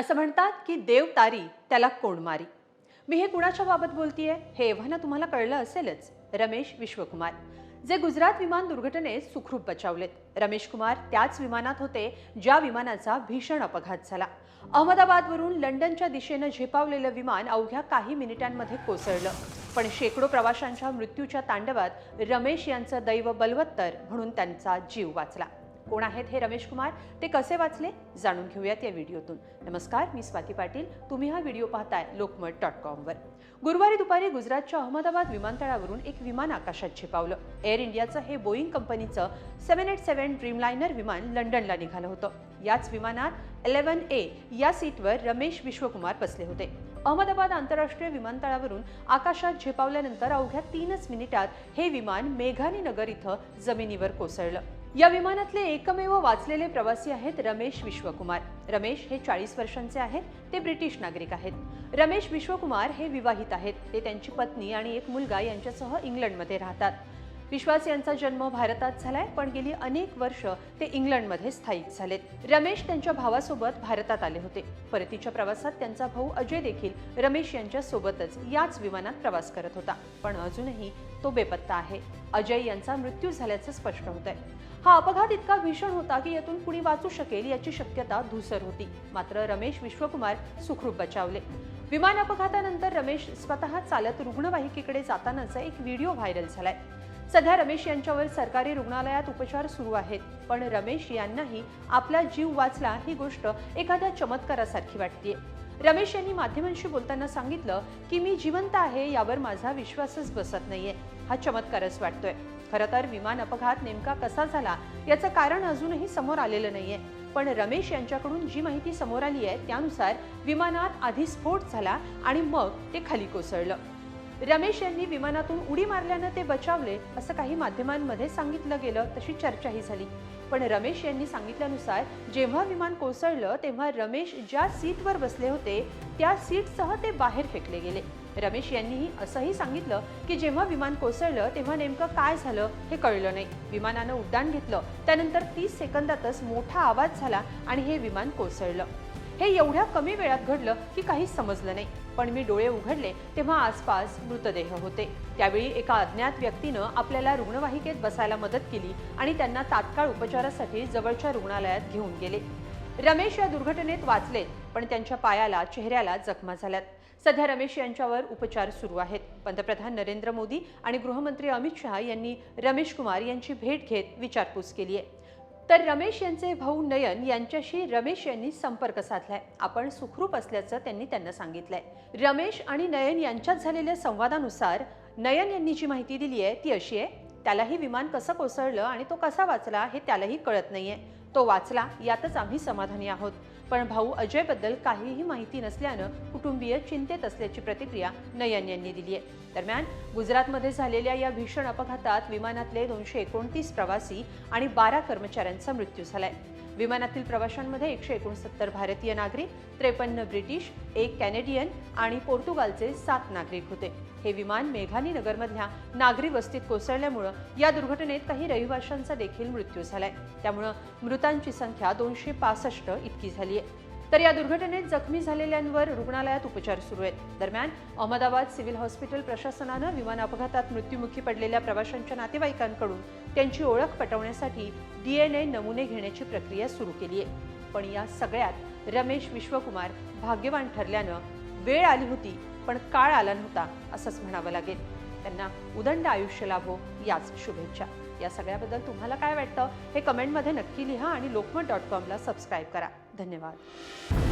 असं म्हणतात की देव तारी त्याला कोण मारी? मी हे कुणाच्या बाबत बोलतीये? हे एव्हाना तुम्हाला कळलं असेलच. रमेश विश्वकुमार. जे गुजरात विमान दुर्घटनेत सुखरूप बचावलेत. रमेश कुमार त्याच विमानात होते ज्या विमानाचा भीषण अपघात झाला. अहमदाबादवरून लंडनच्या दिशेनं झेपावलेलं विमान अवघ्या काही मिनिटांमध्ये कोसळलं. पण शेकडो प्रवाशांच्या मृत्यूच्या तांडवात रमेश यांचं दैव बलवत्तर म्हणून त्यांचा जीव वाचला. कोण आहेत हे रमेश कुमार ते कसे वाचले जाणून घेऊयात या व्हिडिओतून. नमस्कार मी स्वाती पाटील. तुम्ही हा व्हिडिओ पाहताय लोकमत डॉट कॉमवर गुरुवारी दुपारी गुजरातच्या अहमदाबाद विमानतळावरून एक विमान आकाशात झेपावलं एअर इंडियाचं हे बोईंग कंपनीचं सेव्हन एट सेव्हन ड्रीमलायनर विमान लंडनला निघालं होतं. याच विमानात इलेव्हन ए या सीटवर रमेश विश्वकुमार बसले होते. अहमदाबाद आंतरराष्ट्रीय विमानतळावरून आकाशात झेपावल्यानंतर अवघ्या तीनच मिनिटात हे विमान मेघानी नगर इथं जमिनीवर कोसळलं. या विमानातले एकमेव वाचलेले प्रवासी आहेत रमेश विश्वकुमार. रमेश हे चाळीस वर्षांचे आहेत ते ब्रिटिश नागरिक आहेत. रमेश विश्वकुमार हे विवाहित आहेत. ते त्यांची पत्नी आणि एक मुलगा यांच्यासह इंग्लंडमध्ये राहतात. विश्वास यांचा जन्म भारतात झालाय पण गेली अनेक वर्ष ते इंग्लंडमध्ये स्थायिक झालेत. रमेश त्यांच्या भावासोबत भारतात आले होते. परतीच्या प्रवासात त्यांचा भाऊ अजय देखील रमेश यांच्या सोबतच याच विमानात प्रवास करत होता. पण अजूनही तो बेपत्ता आहे. अजय यांचा मृत्यू झाल्याचं स्पष्ट होत आहे हा अपघात इतका भीषण होता की यातून कुणी वाचू शकेल याची शक्यता धुसर होती. मात्र रमेश विश्वकुमार सुखरूप बचावले. विमान अपघातानंतर रमेश स्वतः चालत रुग्णवाहिकेकडे जातानाचा एक व्हिडिओ व्हायरल झालाय. सध्या रमेश यांच्यावर सरकारी रुग्णालयात उपचार सुरू आहेत. पण रमेश यांनाही आपला जीव वाचला ही गोष्ट एखाद्या चमत्कारासारखी वाटते रमेश यांनी माध्यमांशी बोलताना सांगितलं की मी जिवंत आहे यावर माझा विश्वासच बसत नाहीये. हा चमत्कारच वाटतोय. खरं तर विमान अपघात नेमका कसा झाला याचं कारण अजूनही समोर आलेलं नाहीये. पण रमेश यांच्याकडून जी माहिती समोर आली आहे त्यानुसार विमानात आधी स्फोट झाला आणि मग ते खाली कोसळलं. रमेश यांनी विमानातून उडी मारल्यानं ते बचावले असं काही माध्यमांमध्ये सांगितलं गेलं तशी चर्चाही झाली. पण रमेश यांनी सांगितल्यानुसार जेव्हा विमान कोसळलं तेव्हा रमेश ज्या सीटवर बसले होते त्या सीटसह ते बाहेर फेकले गेले. रमेश यांनीही असंही सांगितलं की जेव्हा विमान कोसळलं तेव्हा नेमकं काय झालं हे कळलं नाही. विमानानं उड्डाण घेतलं त्यानंतर तीस सेकंदातच मोठा आवाज झाला आणि हे विमान कोसळलं. हे एवढ्या कमी वेळात घडलं की काही समजलं नाही. पण मी डोळे उघडले तेव्हा आसपास मृतदेह होते. त्यावेळी एका अज्ञात व्यक्तीनं आपल्याला रुग्णवाहिकेत बसायला मदत केली आणि त्यांना तात्काळ उपचारासाठी जवळच्या रुग्णालयात घेऊन गेले. रमेश या दुर्घटनेत वाचले पण त्यांच्या पायाला चेहऱ्याला जखमा झाल्यात. सध्या रमेश यांच्यावर उपचार सुरू आहेत. पंतप्रधान नरेंद्र मोदी आणि गृहमंत्री अमित शहा यांनी रमेश कुमार यांची भेट घेत विचारपूस केली आहे. तर रमेश यांचे भाऊ नयन यांच्याशी रमेश यांनी संपर्क साधलाय. आपण सुखरूप असल्याचं त्यांनी त्यांना सांगितलंय. रमेश आणि नयन यांच्यात झालेल्या संवादानुसार नयन यांनी जी माहिती दिली आहे ती अशी आहे त्यालाही विमान कसं कोसळलं आणि तो कसा वाचला हे त्यालाही कळत नाहीये. तो वाचला यातच आम्ही समाधानी आहोत. पण भाऊ अजयबद्दल काहीही माहिती नसल्यानं कुटुंबीय चिंतेत असल्याची प्रतिक्रिया नयन यांनी दिली आहे. दरम्यान गुजरातमध्ये झालेल्या या भीषण अपघातात विमानातले दोनशे एकोणतीस प्रवासी आणि बारा कर्मचाऱ्यांचा मृत्यू झालाय. विमानातील प्रवाशांमध्ये एकशे एकोणसत्तर भारतीय नागरिक त्रेपन्न ब्रिटिश एक कॅनेडियन आणि पोर्तुगालचे सात नागरिक होते. हे विमान मेघानी नगरमधल्या नागरी वस्तीत कोसळल्यामुळं या दुर्घटनेत काही रहिवाशांचा देखील मृत्यू झालाय. त्यामुळं मृतांची संख्या दोनशे पासष्ट इतकी झाली आहे तर या दुर्घटनेत जखमी झालेल्यांवर रुग्णालयात उपचार सुरू आहेत. दरम्यान अहमदाबाद सिव्हिल हॉस्पिटल प्रशासनानं विमान अपघातात मृत्युमुखी पडलेल्या प्रवाशांच्या नातेवाईकांकडून त्यांची ओळख पटवण्यासाठी डीएनए नमुने घेण्याची प्रक्रिया सुरू केली आहे. पण या सगळ्यात रमेश विश्वकुमार भाग्यवान ठरल्यानं वेळ आली होती पण काळ आला नव्हता असंच म्हणावं लागेल. त्यांना उदंड आयुष्य लाभो याच शुभेच्छा. या सगळ्याबद्दल तुम्हाला काय वाटतं हे कमेंटमध्ये नक्की लिहा आणि लोकमत डॉट कॉमला सबस्क्राईब करा. धन्यवाद.